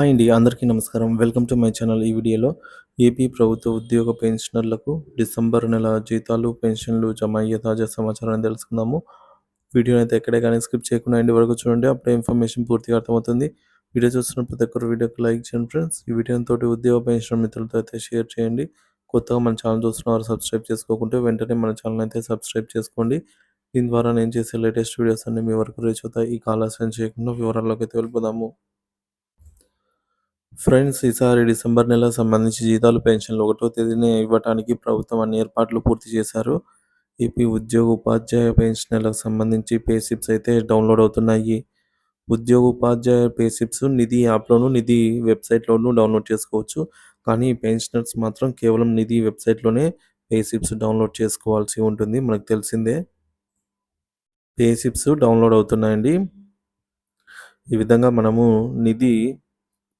Hi అండి అందరికీ నమస్కారం. వెల్కమ్ టు మై ఛానల్ ఈ వీడియోలో ఏపీ ప్రభుత్వ ఉద్యోగ పెన్షనర్లకు డిసెంబర్ నెల జీతాలు పెన్షన్లు జమ అయ్యే తాజా సమాచారాన్ని తెలుసుకుందాము. వీడియోని అయితే ఎక్కడే కానీ స్కిప్ చేయకుండా ఇండి వరకు చూడండి. అప్పుడే ఇన్ఫర్మేషన్ పూర్తిగా అర్థమవుతుంది. వీడియో చూస్తున్న ప్రతి ఒక్కరు వీడియోకి లైక్ చేయండి ఫ్రెండ్స్. ఈ వీడియోతో ఉద్యోగ పెన్షన్ మిత్రులతో అయితే షేర్ చేయండి. కొత్తగా మన ఛానల్ చూస్తున్న వారు సబ్స్క్రైబ్ చేసుకోకుంటే వెంటనే మన ఛానల్ అయితే సబ్స్క్రైబ్ చేసుకోండి. దీని ద్వారా నేను చేసే లేటెస్ట్ వీడియోస్ అన్ని మీ వరకు రీచ్ అవుతాయి. ఈ కాలాసం చేయకుండా వివరాల్లోకి అయితే వెళ్ళిపోదాము. ఫ్రెండ్స్ ఈసారి డిసెంబర్ నెల సంబంధించి జీతాలు పెన్షన్లు ఒకటో తేదీన ఇవ్వడానికి ప్రభుత్వం అన్ని ఏర్పాట్లు పూర్తి చేశారు. ఏపీ ఉద్యోగ ఉపాధ్యాయ పెన్షన్లకు సంబంధించి పేసిప్స్ అయితే డౌన్లోడ్ అవుతున్నాయి. ఉద్యోగ ఉపాధ్యాయ పేసిప్స్ నిధి యాప్లోను నిధి వెబ్సైట్లోనూ డౌన్లోడ్ చేసుకోవచ్చు. కానీ పెన్షనర్స్ మాత్రం కేవలం నిధి వెబ్సైట్లోనే పేసిప్స్ డౌన్లోడ్ చేసుకోవాల్సి ఉంటుంది. మనకు తెలిసిందే. పేసిప్స్ డౌన్లోడ్ అవుతున్నాయండి. ఈ విధంగా మనము నిధి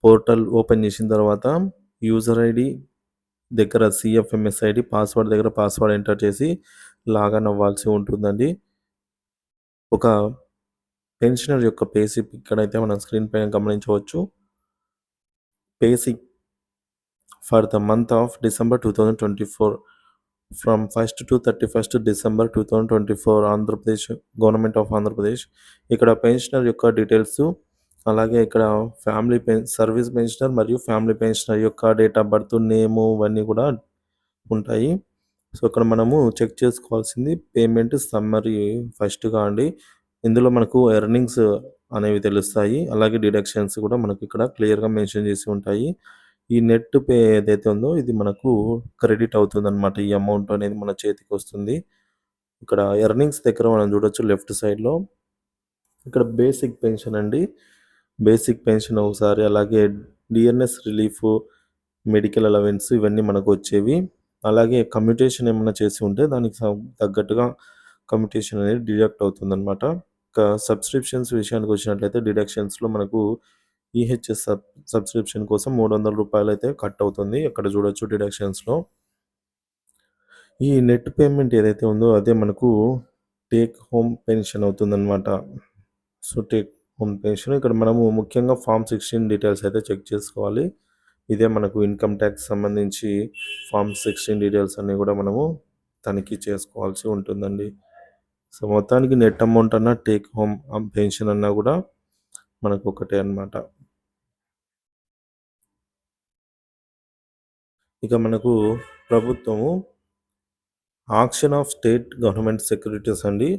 పోర్టల్ ఓపెన్ చేసిన తర్వాత యూజర్ ఐడి దగ్గర సిఎఫ్ఎంఎస్ ఐడి పాస్వర్డ్ దగ్గర పాస్వర్డ్ ఎంటర్ చేసి లాగన్ అవ్వాల్సి ఉంటుందండి. ఒక పెన్షనర్ యొక్క పేసిప్ ఇక్కడైతే మనం స్క్రీన్ పైన గమనించవచ్చు. Basic for the month of December two thousand twenty four from first to thirty first December two thousand twenty four Andhra Pradesh government of Andhra Pradesh ఇక్కడ పెన్షనర్ యొక్క డీటెయిల్స్ అలాగే ఇక్కడ ఫ్యామిలీ పెన్ సర్వీస్ పెన్షనర్ మరియు family pensioner యొక్క date of birth name ఇవన్నీ కూడా ఉంటాయి. So ఇక్కడ మనము చెక్ చేసుకోవాల్సింది పేమెంట్ సమ్మరీ ఫస్ట్గా అండి. ఇందులో మనకు ఎర్నింగ్స్ అనేవి తెలుస్తాయి. అలాగే డిడక్షన్స్ కూడా మనకు ఇక్కడ క్లియర్గా మెన్షన్ చేసి ఉంటాయి. ఈ నెట్ పే ఏదైతే ఉందో ఇది మనకు క్రెడిట్ అవుతుంది అనమాట ఈ అమౌంట్ అనేది మన చేతికి వస్తుంది. ఇక్కడ ఎర్నింగ్స్ దగ్గర మనం చూడొచ్చు లెఫ్ట్ సైడ్లో ఇక్కడ బేసిక్ పెన్షన్ అండి. బేసిక్ పెన్షన్ ఒకసారి అలాగే డిఎన్ఎస్ రిలీఫ్ మెడికల్ అలవెన్స్ ఇవన్నీ మనకు వచ్చేవి అలాగే కమ్యూటేషన్ ఏమైనా చేసి ఉంటే దానికి తగ్గట్టుగా కమ్యూటేషన్ అనేది డిడక్ట్ అవుతుందన్నమాట. సబ్స్క్రిప్షన్స్ విషయానికి వచ్చినట్లయితే డిడక్షన్స్లో మనకు ఈహెచ్ఎస్ సబ్ సబ్స్క్రిప్షన్ కోసం మూడు వందల రూపాయలు అయితే కట్ అవుతుంది. అక్కడ చూడొచ్చు డిడక్షన్స్లో. ఈ నెట్ పేమెంట్ ఏదైతే ఉందో అదే మనకు టేక్ హోమ్ పెన్షన్ అవుతుందన్నమాట. సో టేక్ హోమ్ పెన్షన్ ఇక్కడ మనము ముఖ్యంగా ఫామ్ సిక్స్టీన్ డీటెయిల్స్ అయితే చెక్ చేసుకోవాలి. ఇదే మనకు ఇన్కమ్ ట్యాక్స్ సంబంధించి ఫామ్ సిక్స్టీన్ డీటెయిల్స్ అన్నీ కూడా మనము తనిఖీ చేసుకోవాల్సి ఉంటుందండి. సో మొత్తానికి నెట్ అమౌంట్ అన్నా టేక్ హోమ్ పెన్షన్ అన్నా కూడా మనకు ఒకటే అనమాట ఇక మనకు ప్రభుత్వము auction of state government securities అండి.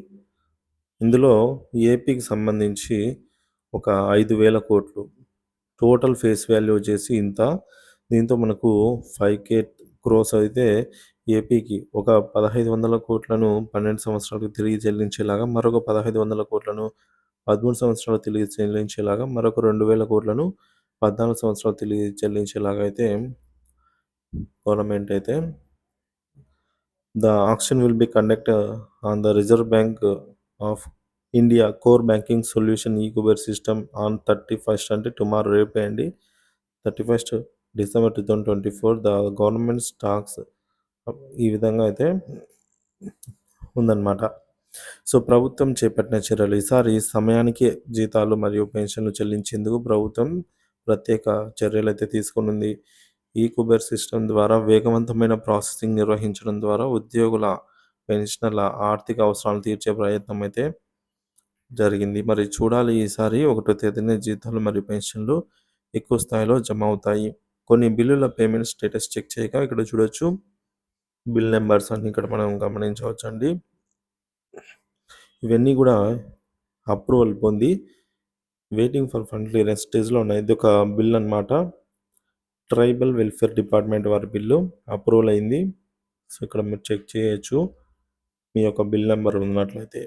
ఇందులో ఏపీకి సంబంధించి ఒక ఐదు వేల కోట్లు. టోటల్ ఫేస్ వాల్యూ వచ్చేసి ఇంత. దీంతో మనకు ఫైవ్ కే క్రోస్ అయితే ఏపీకి ఒక పదహైదు వందల కోట్లను పన్నెండు సంవత్సరాలకు తిరిగి చెల్లించేలాగా మరొక పదహైదు వందల కోట్లను పదమూడు సంవత్సరాలు తిరిగి చెల్లించేలాగా మరొక రెండు వేల కోట్లను పద్నాలుగు సంవత్సరాలు తిరిగి చెల్లించేలాగా అయితే గవర్నమెంట్ అయితే the auction will be conduct on the Reserve Bank of India core banking solution e Kuber system on thirty first అంటే టుమారో రేపే అండి. Thirty first December two thousand twenty four the government stocks ఈ విధంగా అయితే ఉందన్నమాట. So ప్రభుత్వం చేపట్టిన చర్యలు ఈసారి సమయానికి జీతాలు మరియు పెన్షన్లు చెల్లించేందుకు ప్రభుత్వం ప్రత్యేక చర్యలు అయితే తీసుకునుంది. ఈ కుబేర్ సిస్టమ్ ద్వారా వేగవంతమైన ప్రాసెసింగ్ నిర్వహించడం ద్వారా ఉద్యోగుల పెన్షనర్ల ఆర్థిక అవసరాలు తీర్చే ప్రయత్నం అయితే జరిగింది. మరి చూడాలి ఈసారి ఒకటో తేదీన జీతాలు మరియు పెన్షన్లు ఎక్కువ స్థాయిలో జమ అవుతాయి. కొన్ని బిల్లుల పేమెంట్ స్టేటస్ చెక్ చేయక ఇక్కడ చూడొచ్చు. బిల్ నెంబర్స్ అన్ని ఇక్కడ మనం గమనించవచ్చు అండి ఇవన్నీ కూడా అప్రూవల్ పొంది వెయిటింగ్ ఫర్ ఫండ్ క్లియరెన్స్ స్టేజ్లో ఉన్నాయి. ఇది ఒక బిల్ అనమాట ట్రైబల్ వెల్ఫేర్ డిపార్ట్మెంట్ వారి బిల్లు అప్రూవల్ అయింది. సో ఇక్కడ మీరు చెక్ చేయొచ్చు. మీ యొక్క బిల్ నెంబర్ ఉన్నట్లయితే.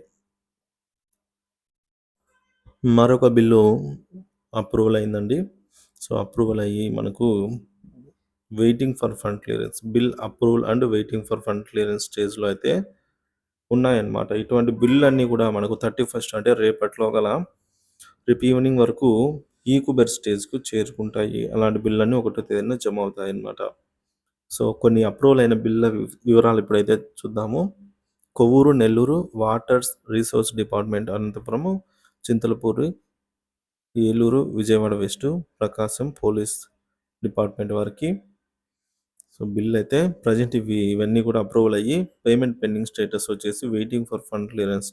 మరొక బిల్లు అప్రూవల్ అయిందండి. సో అప్రూవల్ అయ్యి మనకు waiting for fund clearance bill approval and waiting for fund clearance స్టేజ్లో అయితే ఉన్నాయన్నమాట. ఇటువంటి బిల్లు అన్నీ కూడా మనకు థర్టీ ఫస్ట్ అంటే రేపట్లో గల రేపు ఈవినింగ్ వరకు ఈ కుబెర్ స్టేజ్కు చేరుకుంటాయి. అలాంటి బిల్లన్నీ ఒకటో తేదీన జమ అవుతాయి అన్నమాట సో కొన్ని అప్రూవల్ అయిన బిల్ల వివరాలు ఇప్పుడైతే చూద్దాము. Kovvur Nellore waters resource department Anantapuram Chintalapuri Eluru Vijayawada west Prakasam police department వారికి. సో బిల్ అయితే ప్రజెంట్ ఇవి ఇవన్నీ కూడా అప్రూవల్ అయ్యి పేమెంట్ పెండింగ్ స్టేటస్ వచ్చేసి వెయిటింగ్ ఫర్ ఫండ్ క్లియరెన్స్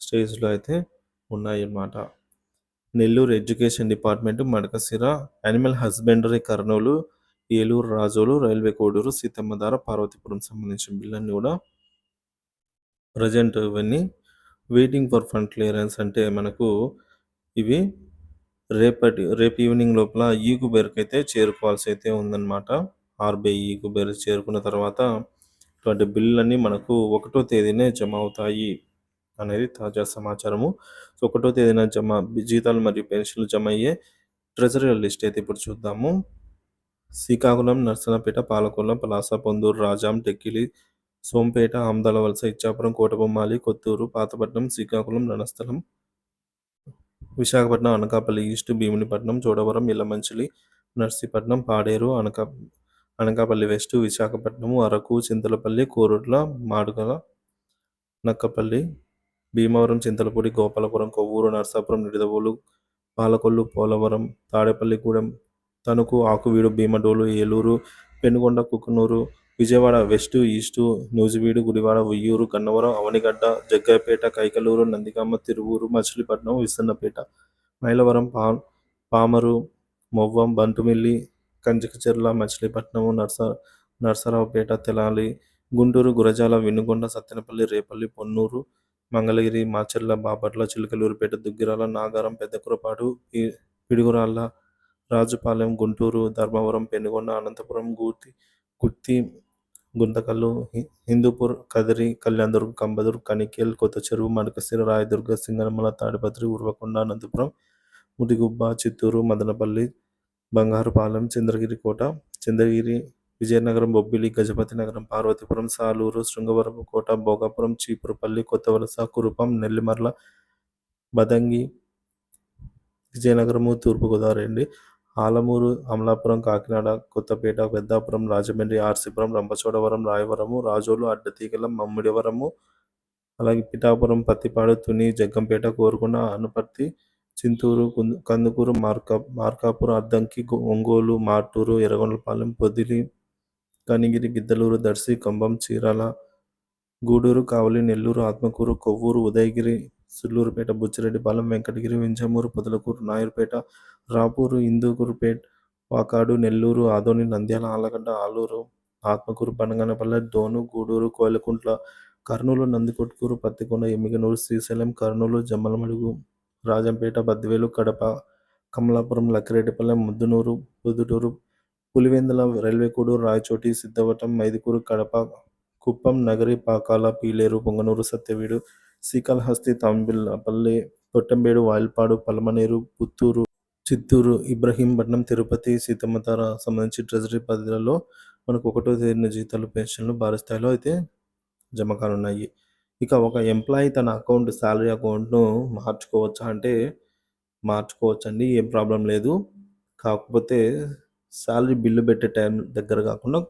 స్టేజ్లో అయితే ఉన్నాయి అన్నమాట Nellore education department Madakasira animal husbandry Kurnool Eluru Razole railway Koduru Seethammadhara Parvathipuram సంబంధించిన బిల్లన్నీ కూడా ప్రజెంట్ ఇవన్నీ వెయిటింగ్ ఫర్ ఫండ్ క్లియరెన్స్ అంటే మనకు ఇవి రేపటి రేపు ఈవినింగ్ లోపల ఈ కుబేర్కి అయితే చేరుకోవాల్సి అయితే ఉందన్నమాట. ఆర్బీఐ ఈ కుబేర్ చేరుకున్న తర్వాత ఇటువంటి బిల్లులన్నీ మనకు ఒకటో తేదీనే జమ అవుతాయి అనేది తాజా సమాచారము. సో ఒకటో తేదీన జమ జీతాలు మరియు పెన్షన్లు జమ అయ్యే ట్రెజరీ లిస్ట్ అయితే ఇప్పుడు చూద్దాము. Srikakulam Narasannapeta పాలకొల్ల Palasa Ponduru Rajam Tekkali Sompeta Amadalavalasa Ichchapuram Kotabommali Kotturu Pathapatnam Srikakulam Ranasthalam Visakhapatnam Anakapalli east Bheemunipatnam Chodavaram Yelamanchili Narsipatnam Paderu అనకా Anakapalli west Visakhapatnam Araku Chintalapalli Korutla Madugula Nakkapalli Bhimavaram Chintalapudi Gopalapuram Kovvur Narsapuram Nidadavolu Palakollu Polavaram Tadepalligudem Tanuku Akividu Bhimadole Eluru Penugonda Kukunoor Vijayawada west east Nuzvid Gudivada Vuyyuru Gannavaram Avanigadda Jaggayyapeta Kaikaluru Nandigama Tiruvuru Machilipatnam Vissannapeta Mylavaram పా పామరు మొవ్వం బంటుమిల్లి కంచికచెర్ల మచిలీపట్నం నర్స నర్సరావుపేట తెలాలి గుంటూరు గురజాల వినుగొండ సత్తెనపల్లి రేపల్లి పొన్నూరు మంగళగిరి మాచర్ల బాపట్ల చిలకలూరుపేట దుగ్గిరాల నాగారం పెద్దకురపాడు పిడుగురాళ్ళ రాజుపాలెం గుంటూరు ధర్మవరం పెనుగొండ అనంతపురం గూర్తి గుత్తి గుంతకల్లు హిందూపూర్ కదిరి కళ్యాణదుర్గ్ కంబదుర్గ్ కనికేల్ కొత్త చెరువు మడకసిర రాయదుర్గ సింగనమల తాడిపత్రి ఉర్వకొండ అనంతపురం ముదిగుబ్బ చిత్తూరు మదనపల్లి బంగారుపాలెం చంద్రగిరి కోట చంద్రగిరి విజయనగరం బొబ్బిలి గజపతి నగరం పార్వతీపురం సాలూరు శృంగవరపు కోట భోగాపురం చీపురుపల్లి కొత్తవలస కురుపం నెల్లిమర్ల బదంగి విజయనగరము తూర్పుగోదావరి అండి. ఆలమూరు అమలాపురం కాకినాడ కొత్తపేట పెద్దాపురం రాజమండ్రి ఆర్సిపురం రంపచోడవరం రాయవరము రాజోలు అడ్డతీగల మమ్మిడివరము అలాగే పిఠాపురం పత్తిపాడు తుని జగ్గంపేట కోరుకొండ అనుపర్తి చింతూరు కందుకూరు మార్కా Markapuram Addanki Ongole Martur Yerragondapalem Podili Kanigiri Giddalur Darsi Cumbum Chirala Gudur Kavali Nellore Atmakur Kovvur Udayagiri Sullurpeta Buchireddypalem Venkatagiri Vinjamur Podalakur Naidupeta Rapur Indukurpet Vakadu Nellore Adoni Nandyal Allagadda Alur Atmakur Banaganapalle Dhone Gudur Koilkuntla Kurnool Nandikotkur Pattikonda Yemmiganur Srisailam Kurnool Jammalamadugu Rajampet Badvel Kadapa Kamalapuram Lakkireddipalle Muddanur Proddatur Pulivendula railway Rayachoti Siddavatam Mydukur Kadapa Kuppam Nagari Pakala Pileru Punganur Satyavedu Srikalahasti Thamballapalle Thottambedu Vayalpadu Palamaner Puttur Chittoor Ibrahimpatnam Tirupati Seethammadhara సంబంధించి treasury పద్ధతులలో మనకు ఒకటో తేదీన జీతాలు పెన్షన్లు భారీ స్థాయిలో అయితే జమ కానున్నాయి. ఇక ఒక ఎంప్లాయీ తన అకౌంట్ శాలరీ అకౌంట్ను మార్చుకోవచ్చా అంటే మార్చుకోవచ్చండి ఏం ప్రాబ్లం లేదు. కాకపోతే శాలరీ బిల్లు పెట్టే టైం దగ్గర కాకుండా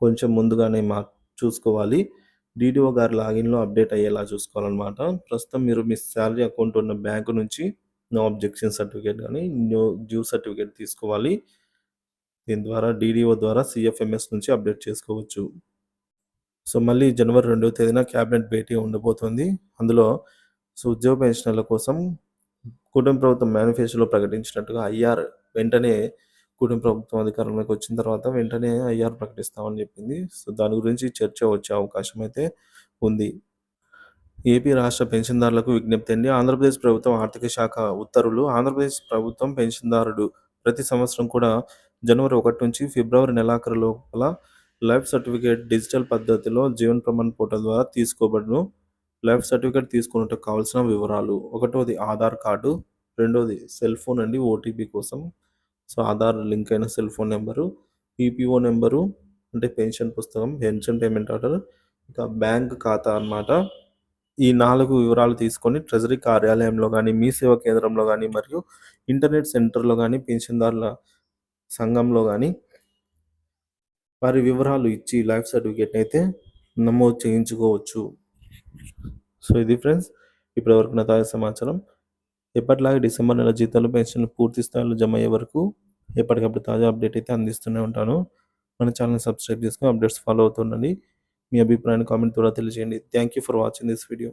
కొంచెం ముందుగానే మార్ చూసుకోవాలి డీడీఓ గారి లాగిన్లో అప్డేట్ అయ్యేలా చూసుకోవాలన్నమాట. ప్రస్తుతం మీరు మీ శాలరీ అకౌంట్ ఉన్న బ్యాంకు నుంచి నో అబ్జెక్షన్ సర్టిఫికేట్ కానీ న్యూ డ్యూ సర్టిఫికేట్ తీసుకోవాలి. దీని ద్వారా డీడీఓ ద్వారా సిఎఫ్ఎంఎస్ నుంచి అప్డేట్ చేసుకోవచ్చు. సో మళ్ళీ జనవరి రెండవ తేదీన క్యాబినెట్ భేటీ ఉండబోతోంది. అందులో సో ఉద్యోగ పెన్షనర్ల కోసం కుటుంబ ప్రభుత్వం మేనిఫెస్టోలో ప్రకటించినట్టుగా ఐఆర్ వెంటనే కూటమి ప్రభుత్వం అధికారంలోకి వచ్చిన తర్వాత వెంటనే ఐఆర్ ప్రకటిస్తామని చెప్పింది. సో దాని గురించి చర్చ వచ్చే అవకాశం అయితే ఉంది. ఏపీ రాష్ట్ర పెన్షన్దారులకు విజ్ఞప్తి అండి. ఆంధ్రప్రదేశ్ ప్రభుత్వం ఆర్థిక శాఖ ఉత్తర్వులు. ఆంధ్రప్రదేశ్ ప్రభుత్వం పెన్షన్దారుడు ప్రతి సంవత్సరం కూడా జనవరి ఒకటి నుంచి ఫిబ్రవరి నెలాఖరు లోపల లైఫ్ సర్టిఫికేట్ డిజిటల్ పద్ధతిలో జీవన్ ప్రమాణ్ పోర్టల్ ద్వారా తీసుకోబడును. లైఫ్ సర్టిఫికేట్ తీసుకున్నట్టు కావాల్సిన వివరాలు. ఒకటోది ఆధార్ కార్డు. రెండోది సెల్ ఫోన్ అండి. ఓటీపీ కోసం సో ఆధార్ లింక్ అయిన cell phone number EPO number అంటే పెన్షన్ పుస్తకం పెన్షన్ పేమెంట్ ఆర్డర్ ఇంకా బ్యాంక్ ఖాతా అన్నమాట. ఈ నాలుగు వివరాలు తీసుకొని ట్రెజరీ కార్యాలయంలో కానీ మీ సేవా కేంద్రంలో కానీ మరియు ఇంటర్నెట్ సెంటర్లో కానీ పెన్షన్దారుల సంఘంలో కానీ వారి వివరాలు ఇచ్చి లైఫ్ సర్టిఫికేట్ అయితే నమోదు చేయించుకోవచ్చు. సో ఇది ఫ్రెండ్స్ ఇప్పటివరకు నా తాజా సమాచారం. ఎప్పటిలాగే డిసెంబర్ నెల జీతాలు పెన్షన్లు పూర్తి స్థాయిలో జమ అయ్యే వరకు ఎప్పటికప్పుడు తాజా అప్డేట్ అయితే అందిస్తూనే ఉంటాను. మన ఛానల్ సబ్స్క్రైబ్ చేసుకొని అప్డేట్స్ ఫాలో అవుతుండండి. మీ అభిప్రాయాన్ని కామెంట్ ద్వారా తెలియజేయండి. Thank you for watching this video.